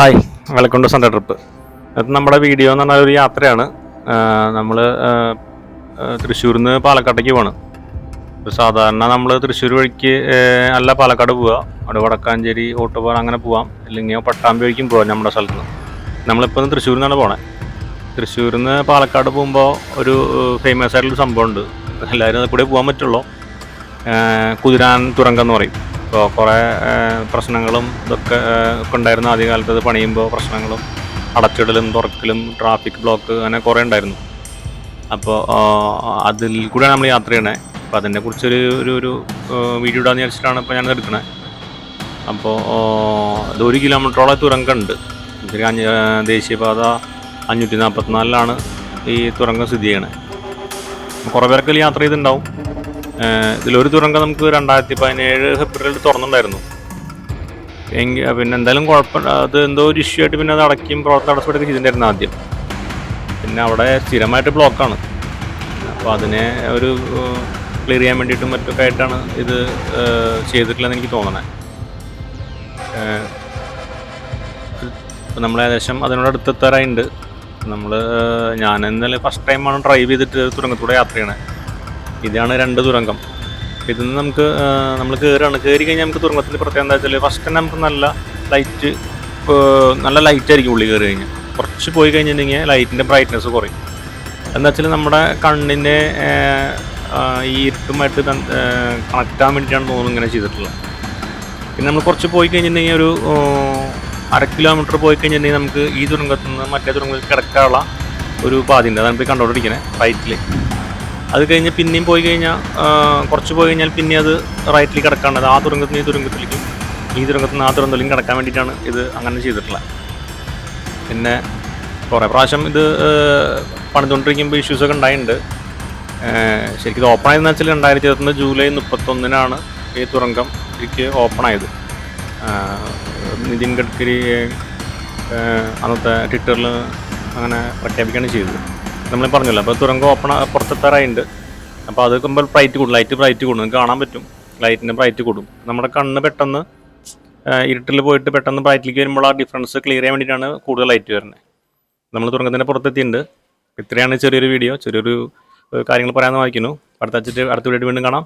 Hi welcome to Sunday trip. അത് നമ്മുടെ video എന്ന് പറഞ്ഞാൽ ഒരു യാത്രയാണ്. നമ്മൾ തൃശ്ശൂരിൽ നിന്ന് പാലക്കാട്ടേക്ക് പോകണം സാധാരണ നമ്മൾ തൃശ്ശൂർ വഴിക്ക് അല്ല പാലക്കാട് പോവുക അവിടെ വടക്കാഞ്ചേരി ഓട്ടുപാറ അങ്ങനെ പോവാം. അല്ലെങ്കിൽ പട്ടാമ്പി വഴിക്കും പോവാം നമ്മുടെ സ്ഥലത്ത്. നിന്ന് നമ്മളിപ്പോൾ തൃശ്ശൂരിൽ നിന്നാണ് പോണേ. തൃശ്ശൂരിൽ നിന്ന് പാലക്കാട് പോകുമ്പോൾ ഒരു ഫേമസ് ആയിട്ടുള്ള സംഭവമുണ്ട്. എല്ലാവരും അത് കൂടെ പോകാൻ പറ്റുള്ളൂ. കുതിരാൻ തുരങ്കം എന്ന് പറയും. ഇപ്പോൾ കുറേ പ്രശ്നങ്ങളും ഇതൊക്കെ ഉണ്ടായിരുന്നു. ആദ്യകാലത്ത് അത് പണിയുമ്പോൾ പ്രശ്നങ്ങളും അടച്ചിടലും തുറക്കലും ട്രാഫിക് ബ്ലോക്ക് അങ്ങനെ കുറേ ഉണ്ടായിരുന്നു. അപ്പോൾ അതിൽ കൂടെയാണ് നമ്മൾ യാത്ര ചെയ്യണേ. അപ്പോൾ അതിനെക്കുറിച്ചൊരു ഒരു ഒരു വീഡിയോ ഇടാന്ന് വിചാരിച്ചിട്ടാണ് ഇപ്പോൾ ഞാൻ എടുക്കണേ. അപ്പോൾ ഇത് ഒരു കിലോമീറ്ററോളം തുരങ്കം ഉണ്ട്. ഇതിൽ അഞ്ഞ് ആ, ദേശീയപാത അഞ്ഞൂറ്റി നാൽപ്പത്തിനാലിലാണ് ഈ തുരങ്കം സ്ഥിതി ചെയ്യണേ. കുറേ പേർക്ക് യാത്ര ചെയ്തിട്ടുണ്ടാവും. ഇതിലൊരു തുരങ്കം നമുക്ക് രണ്ടായിരത്തി പതിനേഴ് ഫെബ്രുവരിയിൽ തുറന്നിട്ടുണ്ടായിരുന്നു. എങ്കിൽ പിന്നെ എന്തായാലും കുഴപ്പം അത് എന്തോ ഒരു ഇഷ്യൂ ആയിട്ട് പിന്നെ അത് അടയ്ക്കും പ്രവർത്തനം തടസ്സപ്പെടുകയും ചെയ്തിട്ടുണ്ടായിരുന്നു ആദ്യം. പിന്നെ അവിടെ സ്ഥിരമായിട്ട് ബ്ലോക്കാണ്. അപ്പോൾ അതിനെ ഒരു ക്ലിയർ ചെയ്യാൻ വേണ്ടിയിട്ടും മറ്റൊക്കെ ആയിട്ടാണ് ഇത് ചെയ്തിട്ടില്ലെന്ന് എനിക്ക് തോന്നണേ. നമ്മൾ ഏകദേശം അതിനോട് അടുത്തെത്താറായിട്ടുണ്ട് നമ്മൾ ഞാൻ ഇന്നലെ ഫസ്റ്റ് ടൈമാണ് ഡ്രൈവ് ചെയ്തിട്ട് തുരങ്കത്തൂടെ യാത്ര ചെയ്യണേ. ഇതാണ് രണ്ട് തുരങ്കം. ഇതിൽ നിന്ന് നമുക്ക് നമ്മൾ കയറുകയാണ് കയറി കഴിഞ്ഞാൽ നമുക്ക് തുരങ്കത്തിൽ പ്രത്യേകം എന്താ വെച്ചാൽ ഫസ്റ്റ് തന്നെ നമുക്ക് നല്ല ലൈറ്റ് നല്ല ലൈറ്റ് ആയിരിക്കും ഉള്ളിൽ കയറി കഴിഞ്ഞാൽ കുറച്ച് പോയി കഴിഞ്ഞിട്ടുണ്ടെങ്കിൽ ലൈറ്റിന്റെ ബ്രൈറ്റ്നസ് കുറയും. എന്താ വെച്ചാൽ നമ്മുടെ കണ്ണിന്റെ ഈ ഇരുട്ടുമായിട്ട് കണക്റ്റ് ആകാൻ വേണ്ടിയിട്ടാണ് തോന്നുന്നു ഇങ്ങനെ ചെയ്തിട്ടുള്ളത്. പിന്നെ നമ്മൾ കുറച്ച് പോയി കഴിഞ്ഞിട്ടുണ്ടെങ്കിൽ ഒരു അര കിലോമീറ്റർ പോയി കഴിഞ്ഞിട്ടുണ്ടെങ്കിൽ നമുക്ക് ഈ തുരങ്കത്തിൽ നിന്ന് മറ്റേ തുരങ്കത്തിൽ കിടക്കാനുള്ള ഒരു പാതിന്റെ അതാണ് ഇപ്പോൾ കണ്ടുകൊണ്ടിരിക്കുന്നത് റൈറ്റിൽ അത് കഴിഞ്ഞ് പിന്നെയും പോയി കഴിഞ്ഞാൽ കുറച്ച് പോയി കഴിഞ്ഞാൽ പിന്നെ അത് റൈറ്റിൽ കിടക്കാണ്ട് ആ തുരങ്കത്തിൽ നിന്ന് ഈ തുരങ്കത്തിലേക്കും ഈ തുരങ്കത്തിൽ നിന്ന് ആ തുരങ്കത്തിലേക്കും കിടക്കാൻ വേണ്ടിയിട്ടാണ് ഇത് അങ്ങനെ ചെയ്തിട്ടുള്ളത്. പിന്നെ കുറേ പ്രാവശ്യം ഇത് പണിതുകൊണ്ടിരിക്കുമ്പോൾ ഇഷ്യൂസൊക്കെ ഉണ്ടായിട്ടുണ്ട്. ശരിക്കും ഇത് ഓപ്പൺ ആയതെന്ന് വെച്ചാൽ രണ്ടായിരത്തി ഇരുപത്തൊന്ന് ജൂലൈ മുപ്പത്തൊന്നിനാണ് ഈ തുരങ്കം ശരിക്ക് ഓപ്പൺ ആയത്. നിതിൻ ഗഡ്കരി അന്നത്തെ ട്വിറ്ററിൽ അങ്ങനെ പ്രഖ്യാപിക്കുകയാണ് ചെയ്തത്. നമ്മൾ പറഞ്ഞല്ലോ അപ്പോൾ തുരങ്കം ഓപ്പൺ പുറത്തെത്താറായിട്ടുണ്ട് അപ്പോൾ അത് കുമ്പോൾ ബ്രൈറ്റ് കൂടും ലൈറ്റ് ബ്രൈറ്റ് കൂടും. നിങ്ങൾക്ക് കാണാൻ പറ്റും. ലൈറ്റിന്റെ ബ്രൈറ്റ് കൂടും. നമ്മുടെ കണ്ണ് പെട്ടെന്ന് ഇരുട്ടിൽ പോയിട്ട് പെട്ടെന്ന് ബ്രൈറ്റിലേക്ക് വരുമ്പോൾ ആ ഡിഫറൻസ് ക്ലിയർ ചെയ്യാൻ വേണ്ടിയിട്ടാണ് കൂടുതൽ ലൈറ്റ് വരുന്നത് നമ്മൾ തുറങ്കത്തിന്റെ പുറത്തെത്തിയിട്ടുണ്ട്. ഇത്രയാണ് ചെറിയൊരു വീഡിയോ ചെറിയൊരു കാര്യങ്ങൾ പറയാമെന്ന് വായിക്കുന്നു അടുത്ത അടുത്ത വീഡിയോ വീണ്ടും കാണാം.